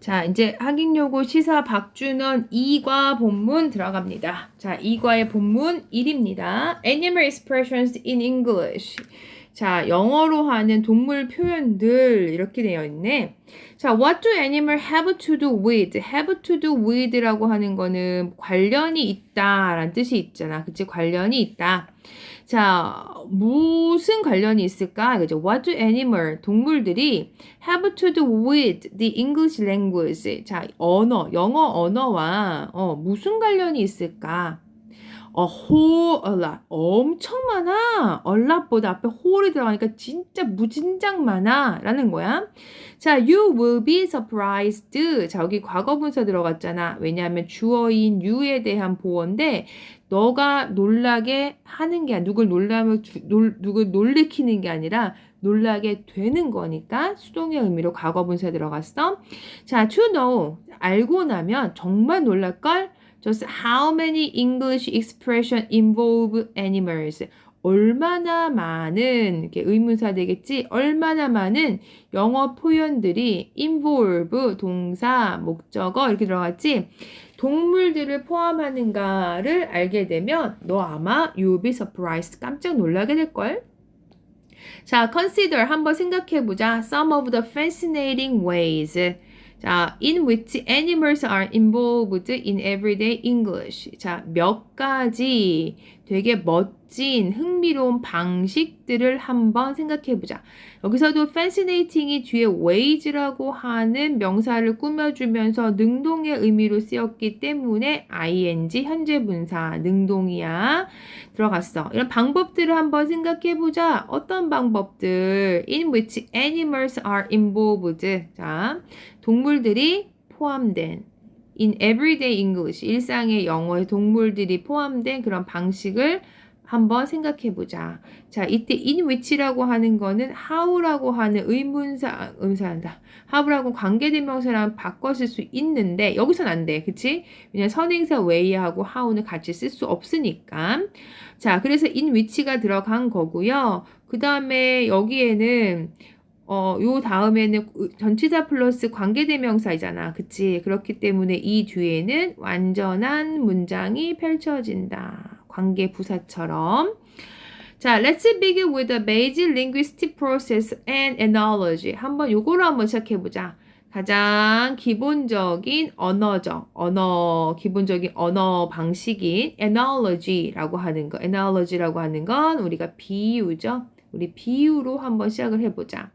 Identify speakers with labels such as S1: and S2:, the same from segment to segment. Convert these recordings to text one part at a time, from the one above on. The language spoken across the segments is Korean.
S1: 자, 이제 한국요고 시사 박준원 2과 본문 들어갑니다. 자, 2과의 본문 1입니다. Animal expressions in English. 자, 영어로 하는 동물 표현들 이렇게 되어 있네. 자, what do animal have to do with? have to do with라고 하는 거는 관련이 있다라는 뜻이 있잖아. 그치? 관련이 있다. 자, 무슨 관련이 있을까? 그죠? What do animal, 동물들이 have to do with the English language? 자, 언어, 영어 언어와 어, 무슨 관련이 있을까? 어, whole a lot. 엄청 많아. a lot보다 앞에 whole이 들어가니까 진짜 무진장 많아. 라는 거야. 자, you will be surprised. 자, 여기 과거 분사 들어갔잖아. 왜냐하면 주어인 you에 대한 보어인데, 너가 놀라게 하는 게 누굴 놀라면, 누굴 놀래키는 게 아니라, 놀라게 되는 거니까 수동의 의미로 과거 분사 들어갔어. 자, to know. 알고 나면 정말 놀랄 걸? just how many English expression involve animals? 얼마나 많은 의문사 되겠지? 얼마나 많은 영어 표현들이 involve 동사, 목적어 이렇게 들어갔지? 동물들을 포함하는가를 알게 되면 너 아마 you'll be surprised 깜짝 놀라게 될 걸. 자, consider 한번 생각해 보자. Some of the fascinating ways. 자, in which animals are involved in everyday English. 자, 몇 가지 되게 멋진 흥미로운 방식들을 한번 생각해 보자. 여기서도 fascinating이 뒤에 ways라고 하는 명사를 꾸며주면서 능동의 의미로 쓰였기 때문에 ing 현재 분사 능동이야 들어갔어. 이런 방법들을 한번 생각해 보자. 어떤 방법들? In which animals are involved. 자, 동물들이 포함된 in everyday English 일상의 영어에 동물들이 포함된 그런 방식을 한번 생각해 보자. 자, 이때 in which라고 하는 거는 how라고 하는 의문사, 의문사한다. how라고 관계대명사랑 바꿔 쓸 수 있는데, 여기선 안 돼. 그치? 왜냐면 선행사 way하고 how는 같이 쓸 수 없으니까. 자, 그래서 in which가 들어간 거고요. 그 다음에 여기에는 어, 요 다음에는 전치사 플러스 관계대명사이잖아. 그치? 그렇기 때문에 이 뒤에는 완전한 문장이 펼쳐진다. 관계 부사처럼. 자, let's begin with the basic linguistic process and analogy. 한번 요거로 한번 시작해보자. 가장 기본적인 언어적, 언어, 기본적인 언어 방식인 analogy라고 하는 거. analogy라고 하는 건 우리가 비유죠. 우리 비유로 한번 시작을 해보자.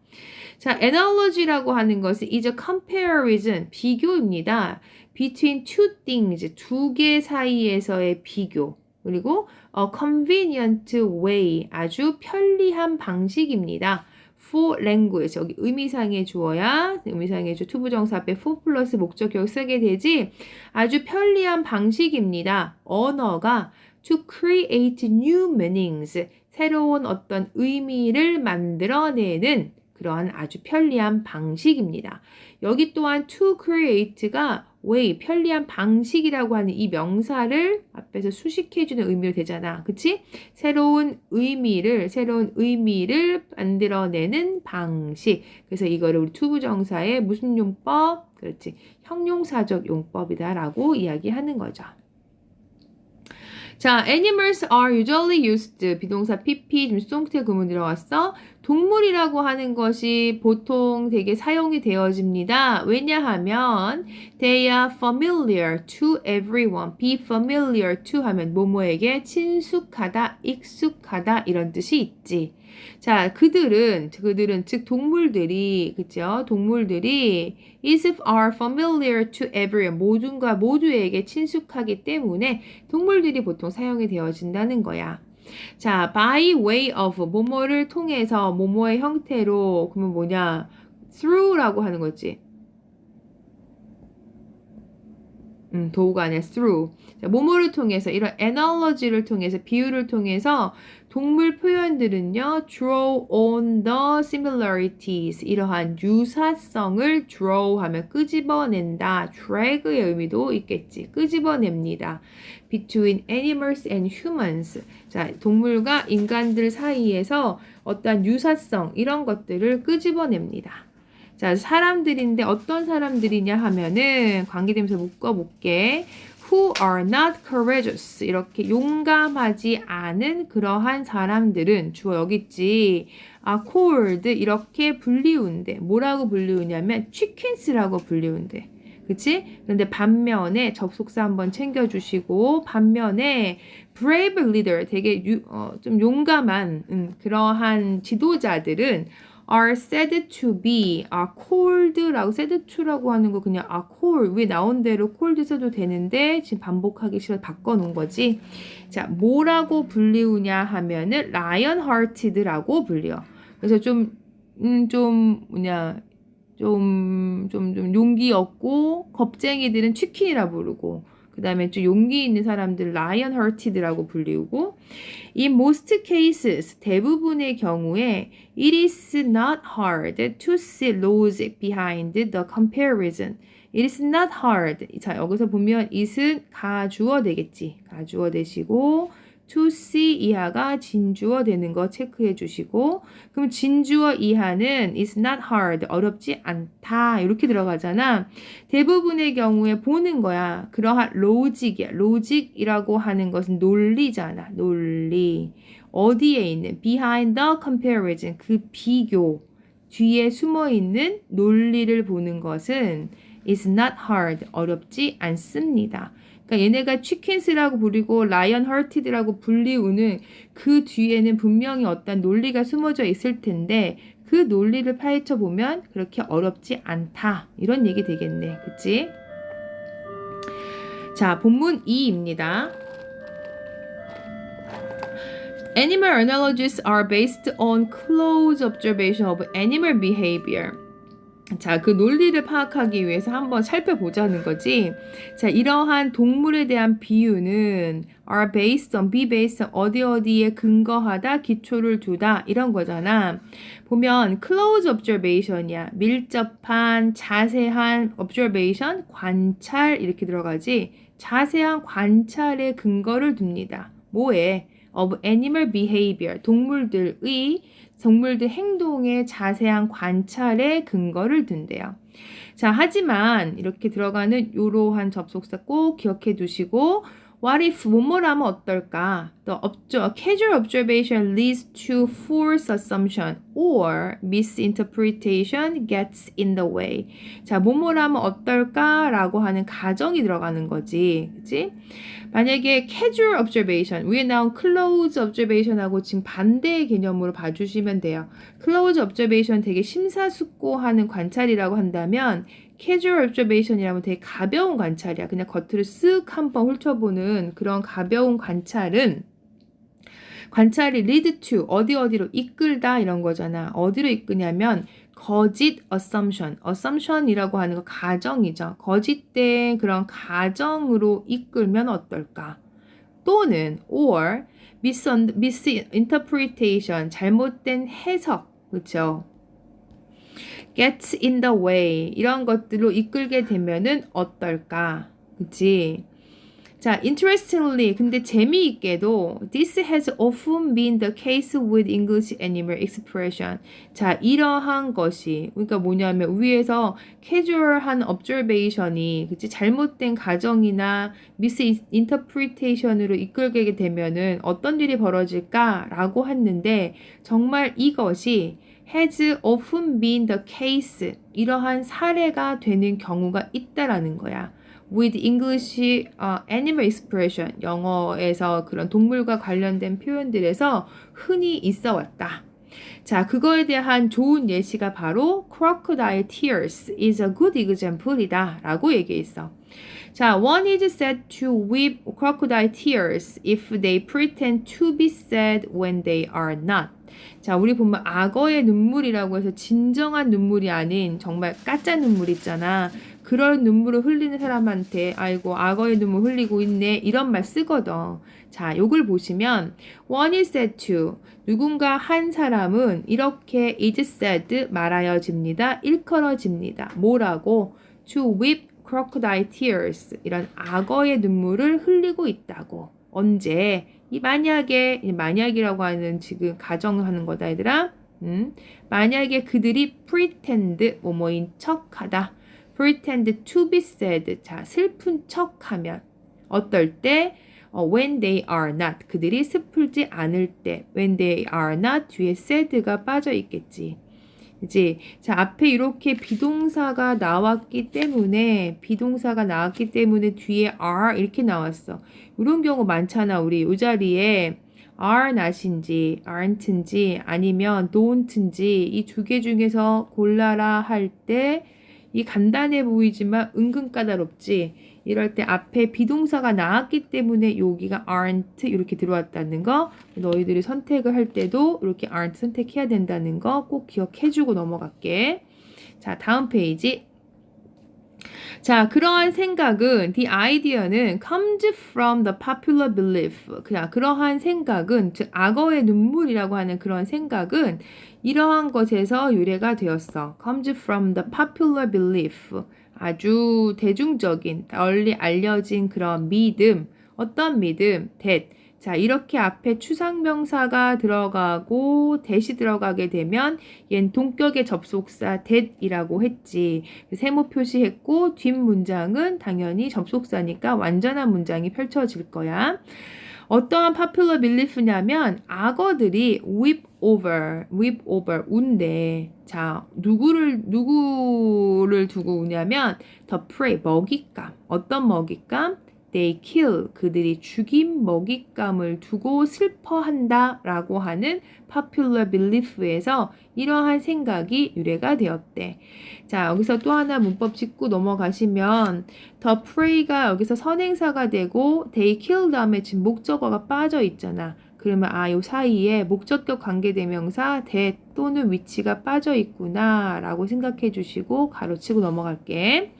S1: 자, analogy라고 하는 것은 is comparison, 비교입니다. between two things, 두 개 사이에서의 비교. 그리고 a convenient way, 아주 편리한 방식입니다. for language, 여기 의미상의 주어야, 의미상의 주 투부정사 앞에 for 플러스 목적격 쓰게 되지, 아주 편리한 방식입니다. 언어가 to create new meanings, 새로운 어떤 의미를 만들어내는 그러한 아주 편리한 방식입니다. 여기 또한 to create가 way, 편리한 방식이라고 하는 이 명사를 앞에서 수식해주는 의미로 되잖아. 그치? 새로운 의미를, 새로운 의미를 만들어내는 방식. 그래서 이거를 우리 투부정사의 무슨 용법? 그렇지. 형용사적 용법이다라고 이야기하는 거죠. 자, animals are usually used. 비동사 pp 지금 수동태 구문 들어왔어. 동물이라고 하는 것이 보통 되게 사용이 되어집니다. 왜냐하면 they are familiar to everyone. be familiar to 하면 뭐뭐에게 친숙하다, 익숙하다 이런 뜻이 있지. 자, 그들은 그들은 즉 동물들이 그죠? 동물들이 is are familiar to everyone 모든과 모두에게 친숙하기 때문에 동물들이 보통 사용이 되어진다는 거야. 자, by way of 뭐뭐를 통해서 뭐뭐의 형태로 그러면 뭐냐? through라고 하는 거지. 음, 도우가 아니라 through. 자, 뭐뭐를 통해서 이런 analogy를 통해서 비유를 통해서 동물 표현들은요, draw on the similarities. 이러한 유사성을 draw 하면 끄집어낸다. drag의 의미도 있겠지. 끄집어냅니다. between animals and humans. 자, 동물과 인간들 사이에서 어떠한 유사성, 이런 것들을 끄집어냅니다. 자, 사람들인데 어떤 사람들이냐 하면은 관계되면서 묶어 볼게. who are not courageous. 이렇게 용감하지 않은 그러한 사람들은 주어 여기 있지. 아, cold. 이렇게 불리운데. 뭐라고 불리우냐면 chickens라고 불리운데. 그치? 그런데 반면에 접속사 한번 챙겨주시고 반면에 brave leader 되게 유, 어, 좀 용감한 음, 그러한 지도자들은 are said to be are cold라고 said to라고 하는 거 그냥 are cold 위에 나온 대로 cold 써도 되는데 지금 반복하기 싫어 바꿔 놓은 거지. 자 뭐라고 불리우냐 하면은 lion hearted라고 불려. 그래서 좀 음, 좀 뭐냐 좀, 좀, 좀 용기 없고 겁쟁이들은 치킨이라 부르고 그 다음에 좀 용기 있는 사람들 lion hearted라고 불리우고 in most cases 대부분의 경우에 it is not hard to see logic behind the comparison. It is not hard. 자 여기서 보면 it은 가주어 되겠지. 가주어 되시고 to see 이하가 진주어 되는 거 체크해 주시고 그럼 진주어 이하는 is not hard 어렵지 않다 이렇게 들어가잖아. 대부분의 경우에 보는 거야. 그러한 로직이야. 로직이라고 하는 것은 논리잖아. 논리. 어디에 있는? behind the comparison. 그 비교. 뒤에 숨어 있는 논리를 보는 것은 is not hard 어렵지 않습니다. 그러니까 얘네가 치킨스라고 부리고 라이언 헐티드라고 불리우는 그 뒤에는 분명히 어떤 논리가 숨어져 있을 텐데 그 논리를 파헤쳐 보면 그렇게 어렵지 않다 이런 얘기 되겠네, 그치? 자, 본문 2입니다. Animal analogies are based on close observation of animal behavior. 자, 그 논리를 파악하기 위해서 한번 살펴보자는 거지. 자, 이러한 동물에 대한 비유는 are based on, be based on 어디 어디에 근거하다, 기초를 두다 이런 거잖아. 보면 close observation이야. 밀접한, 자세한 observation, 관찰 이렇게 들어가지. 자세한 관찰에 근거를 둡니다. 뭐에? of animal behavior, 동물들의 동물들 행동의 자세한 관찰에 근거를 둔대요. 자, 하지만 이렇게 들어가는 이러한 접속사 꼭 기억해 두시고 What if 뭐뭐라면 어떨까? The objo- casual observation leads to false assumption or misinterpretation gets in the way. 자, 뭐뭐라면 어떨까 라고 하는 가정이 들어가는 거지. 그치? 만약에 casual observation, 위에 나온 close observation하고 지금 반대의 개념으로 봐주시면 돼요. close observation 되게 심사숙고하는 관찰이라고 한다면 캐주얼 observation이라면 되게 가벼운 관찰이야. 그냥 겉으로 쓱 한번 훑어보는 그런 가벼운 관찰은 관찰이 lead to 어디 어디로 이끌다 이런 거잖아. 어디로 이끄냐면 거짓 assumption, assumption이라고 하는 거 가정이죠. 거짓된 그런 가정으로 이끌면 어떨까? 또는 or misinterpretation, 잘못된 해석, 그렇죠? Gets in the way 이런 것들로 이끌게 되면은 어떨까? 그치? 자, interestingly, 근데 재미있게도 this has often been the case with English animal expression. 자, 이러한 것이 그러니까 뭐냐면 위에서 casual한 observation이 그치 잘못된 가정이나 misinterpretation으로 이끌게 되면은 어떤 일이 벌어질까라고 했는데 정말 이것이 has often been the case 이러한 사례가 되는 경우가 있다라는 거야. with English uh, animal expression 영어에서 그런 동물과 관련된 표현들에서 흔히 있어 왔다. 자, 그거에 대한 좋은 예시가 바로 crocodile tears is a good example이다 라고 얘기했어. 자, one is said to weep crocodile tears if they pretend to be sad when they are not. 자, 우리 보면 악어의 눈물이라고 해서 진정한 눈물이 아닌 정말 가짜 눈물 있잖아. 그런 눈물을 흘리는 사람한테 아이고 악어의 눈물 흘리고 있네 이런 말 쓰거든. 자, 요걸 보시면 one is said to 누군가 한 사람은 이렇게 is said 말하여집니다. 일컬어집니다. 뭐라고? to weep crocodile tears 이런 악어의 눈물을 흘리고 있다고. 언제? 이 만약에 이 만약이라고 하는 지금 가정하는 거다 얘들아. 음, 만약에 그들이 pretend 뭐뭐인 척하다. pretend to be sad. 자, 슬픈 척하면 어떨 때 어, when they are not 그들이 슬프지 않을 때 when they are not 뒤에 sad가 빠져 있겠지. 그지? 자, 앞에 이렇게 비동사가 나왔기 때문에 비동사가 나왔기 때문에 뒤에 are 이렇게 나왔어. 이런 경우 많잖아. 우리 이 자리에 are not인지 aren't인지 아니면 don't인지 이 두 개 중에서 골라라 할 때 이 간단해 보이지만 은근 까다롭지. 이럴 때 앞에 비동사가 나왔기 때문에 여기가 aren't 이렇게 들어왔다는 거 너희들이 선택을 할 때도 이렇게 aren't 선택해야 된다는 거 꼭 기억해주고 넘어갈게. 자 다음 페이지 자, 그러한 생각은, the idea는 comes from the popular belief. 그냥 그러한 생각은, 즉, 악어의 눈물이라고 하는 그런 생각은 이러한 것에서 유래가 되었어. comes from the popular belief. 아주 대중적인, 널리 알려진 그런 믿음. 어떤 믿음? that. 자, 이렇게 앞에 추상명사가 들어가고 대시 들어가게 되면 얜 동격의 접속사 that이라고 했지. 세모 표시했고 뒷문장은 당연히 접속사니까 완전한 문장이 펼쳐질 거야. 어떠한 popular belief냐면 악어들이 whip over, whip over, 운대. 자, 누구를 누구를 두고 우냐면 the prey, 먹잇감. 어떤 먹잇감? They kill 그들이 죽임 먹잇감을 두고 슬퍼한다 라고 하는 popular belief에서 이러한 생각이 유래가 되었대. 자, 여기서 또 하나 문법 짚고 넘어가시면 the prey가 여기서 선행사가 되고 they kill 다음에 지금 목적어가 빠져 있잖아. 그러면 아, 요 사이에 목적격 관계대명사 대 또는 위치가 빠져 있구나 라고 생각해 주시고 가로치고 넘어갈게.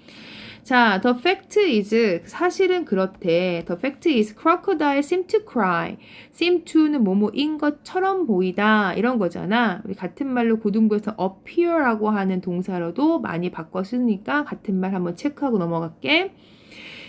S1: 자, the fact is 사실은 그렇대. The fact is crocodile seem to cry. seem to는 뭐뭐인 것처럼 보이다 이런 거잖아. 우리 같은 말로 고등부에서 appear라고 하는 동사로도 많이 바꿔 쓰니까 같은 말 한번 체크하고 넘어갈게.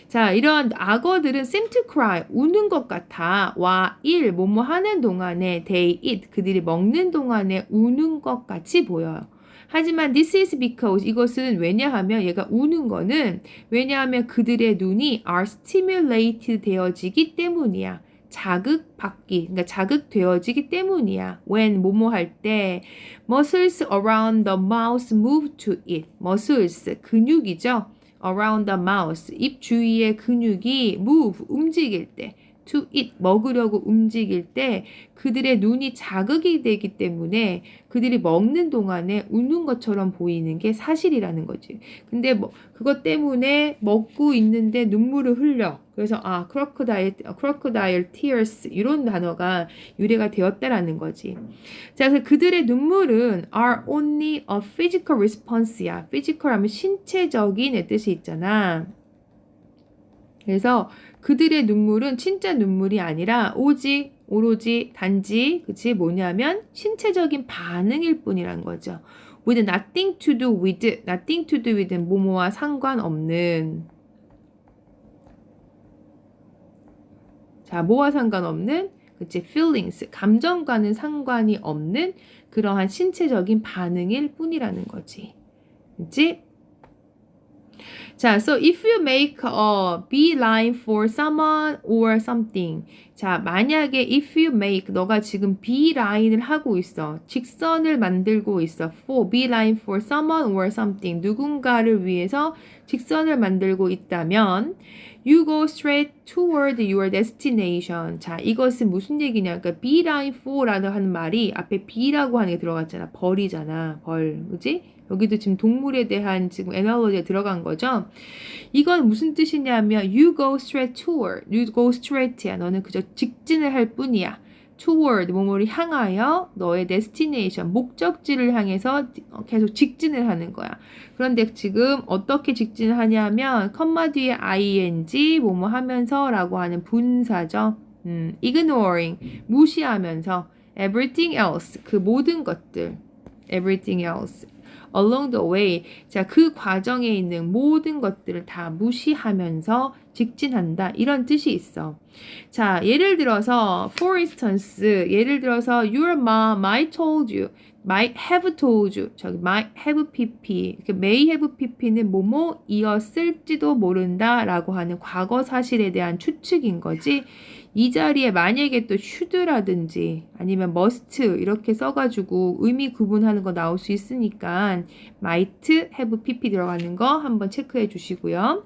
S1: 자, 이런 악어들은 seem to cry, 우는 것 같아. 와, 일, 뭐뭐 하는 동안에 they eat, 그들이 먹는 동안에 우는 것 같이 보여요. 하지만 this is because 이것은 왜냐하면 얘가 우는 거는 왜냐하면 그들의 눈이 are stimulated 되어지기 때문이야. 자극받기, 그러니까 자극되어지기 때문이야. when 뭐뭐 할 때 muscles around the mouth move to it. muscles 근육이죠. around the mouth 입 주위의 근육이 move 움직일 때 to eat 먹으려고 움직일 때 그들의 눈이 자극이 되기 때문에 그들이 먹는 동안에 웃는 것처럼 보이는 게 사실이라는 거지. 근데 뭐 그것 때문에 먹고 있는데 눈물을 흘려. 그래서 아 crocodile, crocodile tears 이런 단어가 유래가 되었다라는 거지. 자, 그래서 그들의 눈물은 are only a physical response야. physical하면 신체적인 뜻이 있잖아. 그래서 그들의 눈물은 진짜 눈물이 아니라 오직 오로지 단지 그치 뭐냐면 신체적인 반응일 뿐이란 거죠. with nothing to do with nothing to do with 뭐뭐와 상관없는 자 뭐와 상관없는 그치 feelings 감정과는 상관이 없는 그러한 신체적인 반응일 뿐이라는 거지. 그치? 자, so if you make a beeline for someone or something. 자, 만약에 if you make 너가 지금 beeline을 하고 있어. 직선을 만들고 있어. for beeline for someone or something. 누군가를 위해서 직선을 만들고 있다면 you go straight toward your destination. 자, 이것은 무슨 얘기냐? 그러니까 beeline for라는 하는 말이 앞에 be라고 하는 게 들어갔잖아. 벌이잖아. 벌. 그지? 여기도 지금 동물에 대한 지금 에너지가 들어간 거죠. 이건 무슨 뜻이냐면 you go straight toward, you go straight야. 너는 그저 직진을 할 뿐이야. Toward 뭐뭐를 향하여 너의 destination 목적지를 향해서 계속 직진을 하는 거야. 그런데 지금 어떻게 직진을 하냐면 컴마 뒤에 ing 뭐뭐 하면서라고 하는 분사죠. 음, ignoring 무시하면서 everything else 그 모든 것들 everything else along the way. 자, 그 과정에 있는 모든 것들을 다 무시하면서 직진한다. 이런 뜻이 있어. 자, 예를 들어서 for instance, 예를 들어서 your mom, I told you. might have told you. 저기 might have pp. may have pp는 뭐뭐 이었을지도 모른다 라고 하는 과거 사실에 대한 추측인 거지. 이 자리에 만약에 또 should라든지 아니면 must 이렇게 써가지고 의미 구분하는 거 나올 수 있으니까 might have pp 들어가는 거 한번 체크해 주시고요.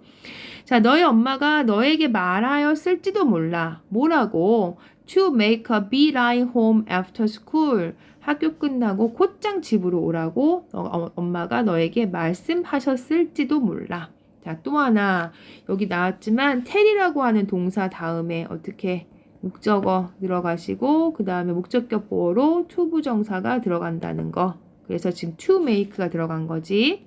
S1: 자, 너희 엄마가 너에게 말하였을지도 몰라. 뭐라고? To make a beeline home after school. 학교 끝나고 곧장 집으로 오라고 어, 엄마가 너에게 말씀하셨을지도 몰라. 자, 또 하나. 여기 나왔지만 tell이라고 하는 동사 다음에 어떻게 목적어 들어가시고 그 다음에 목적격 보어로 to 부정사가 들어간다는 거. 그래서 지금 to make가 들어간 거지.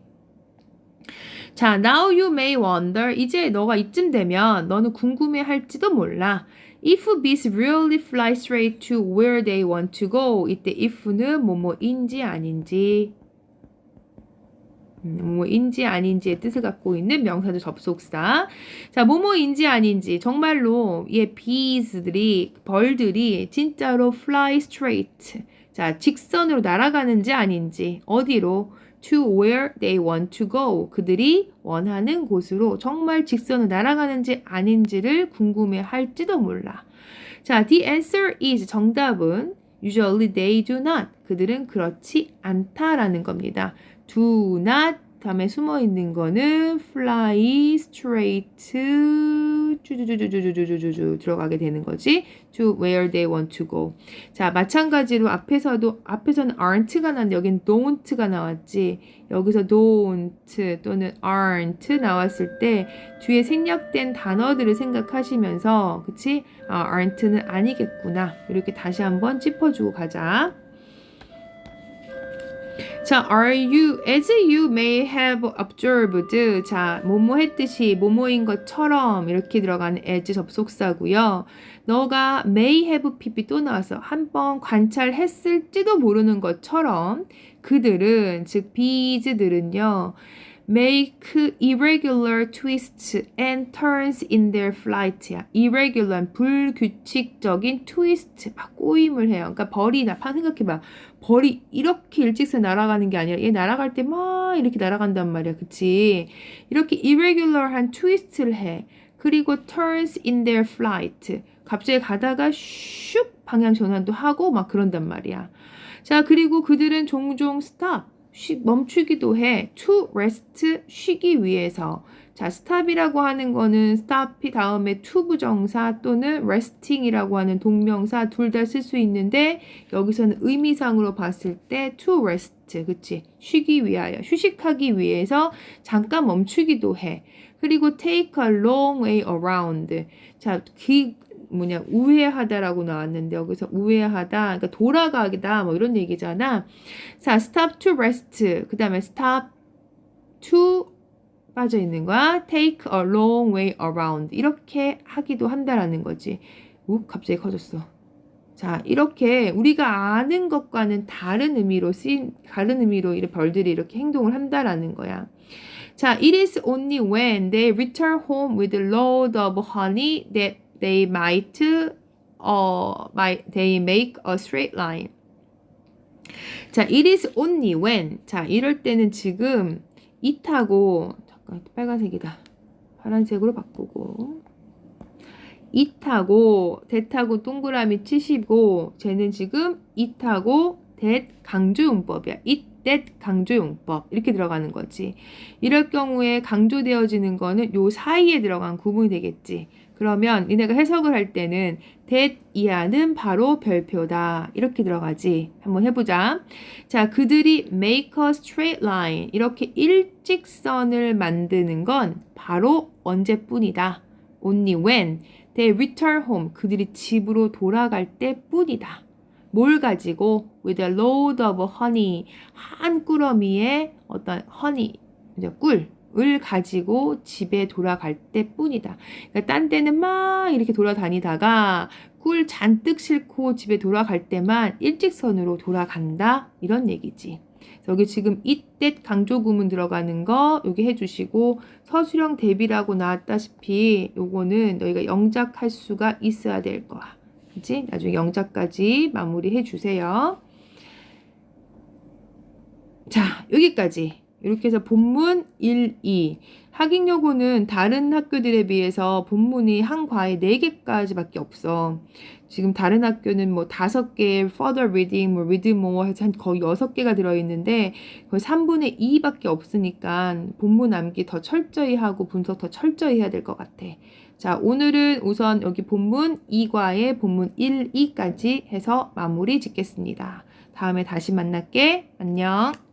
S1: 자, now you may wonder. 이제 너가 이쯤 되면 너는 궁금해 할지도 몰라. If bees really fly straight to where they want to go. 이때 if는 뭐뭐인지 아닌지 음, 뭐뭐인지 아닌지의 뜻을 갖고 있는 명사절 접속사. 자, 뭐뭐인지 아닌지 정말로 이 bees들이 벌들이 진짜로 fly straight. 자, 직선으로 날아가는지 아닌지 어디로 to where they want to go. 그들이 원하는 곳으로 정말 직선으로 날아가는지 아닌지를 궁금해 할지도 몰라. 자, the answer is 정답은 usually they do not. 그들은 그렇지 않다라는 겁니다. Do not 다음에 숨어 있는 거는 fly straight 쭈쭈쭈쭈쭈쭈쭈쭈 들어가게 되는 거지. to where they want to go. 자, 마찬가지로 앞에서도 앞에서는 aren't가 나왔는데 여긴 don't가 나왔지. 여기서 don't 또는 aren't 나왔을 때 뒤에 생략된 단어들을 생각하시면서 그치? 아, aren't는 아니겠구나. 이렇게 다시 한번 짚어주고 가자. 자, are you, as you may have observed. 자, 뭐뭐 했듯이, 뭐뭐인 것처럼 이렇게 들어가는 as 접속사고요. 너가 may have pp 또 나와서 한번 관찰했을지도 모르는 것처럼 그들은, 즉, bees들은요, make irregular twists and turns in their flight야. irregular, 불규칙적인 twist, 막 꼬임을 해요. 그러니까 벌이, 나 생각해봐. 벌이 이렇게 일직선 날아가는 게 아니라 얘 날아갈 때 막 이렇게 날아간단 말이야. 그치? 이렇게 irregular한 트위스트를 해. 그리고 turns in their flight. 갑자기 가다가 슉 방향 전환도 하고 막 그런단 말이야. 자, 그리고 그들은 종종 stop, 쉬, 멈추기도 해. to rest, 쉬기 위해서. 자, stop이라고 하는 거는 stop이 다음에 to 부정사 또는 resting이라고 하는 동명사 둘 다 쓸 수 있는데 여기서는 의미상으로 봤을 때 to rest, 그치? 쉬기 위하여, 휴식하기 위해서 잠깐 멈추기도 해. 그리고 take a long way around. 자, 그 뭐냐 우회하다라고 나왔는데 여기서 우회하다 그러니까 돌아가기다 뭐 이런 얘기잖아. 자, stop to rest. 그다음에 stop to 빠져 있는 거야. take a long way around. 이렇게 하기도 한다라는 거지. 우 갑자기 커졌어. 자, 이렇게 우리가 아는 것과는 다른 의미로 쓰인 다른 의미로 이런 벌들이 이렇게 행동을 한다라는 거야. 자, it is only when they return home with a load of honey that they might uh, might they make a straight line. 자, it is only when. 자, 이럴 때는 지금 it하고 잠깐 빨간색이다. 파란색으로 바꾸고 it하고 that하고 동그라미 치시고 쟤는 지금 it하고 that 강조용법이야. it that 강조용법 이렇게 들어가는 거지. 이럴 경우에 강조되어지는 거는 요 사이에 들어간 구분이 되겠지. 그러면 니네가 해석을 할 때는 that 이하는 바로 별표다. 이렇게 들어가지. 한번 해보자. 자, 그들이 make a straight line. 이렇게 일직선을 만드는 건 바로 언제뿐이다. only when they return home. 그들이 집으로 돌아갈 때 뿐이다. 뭘 가지고 with a load of honey. 한 꾸러미의 어떤 honey, 꿀. 을 가지고 집에 돌아갈 때 뿐이다. 그러니까 딴 때는 막 이렇게 돌아다니다가 꿀 잔뜩 싣고 집에 돌아갈 때만 일직선으로 돌아간다. 이런 얘기지. 여기 지금 이때 강조 구문 들어가는 거 여기 해주시고 서술형 대비라고 나왔다시피 요거는 너희가 영작할 수가 있어야 될 거야. 그치? 나중에 영작까지 마무리 해 주세요. 자, 여기까지. 이렇게 해서 본문 1, 2. 학익 요구는 다른 학교들에 비해서 본문이 한 과에 4개까지밖에 없어. 지금 다른 학교는 뭐 5개, further reading, 뭐 read more 해서 한 거의 6개가 들어있는데 거의 3분의 2밖에 없으니까 본문 암기 더 철저히 하고 분석 더 철저히 해야 될 것 같아. 자, 오늘은 우선 여기 본문 2과의 본문 1, 2까지 해서 마무리 짓겠습니다. 다음에 다시 만날게. 안녕.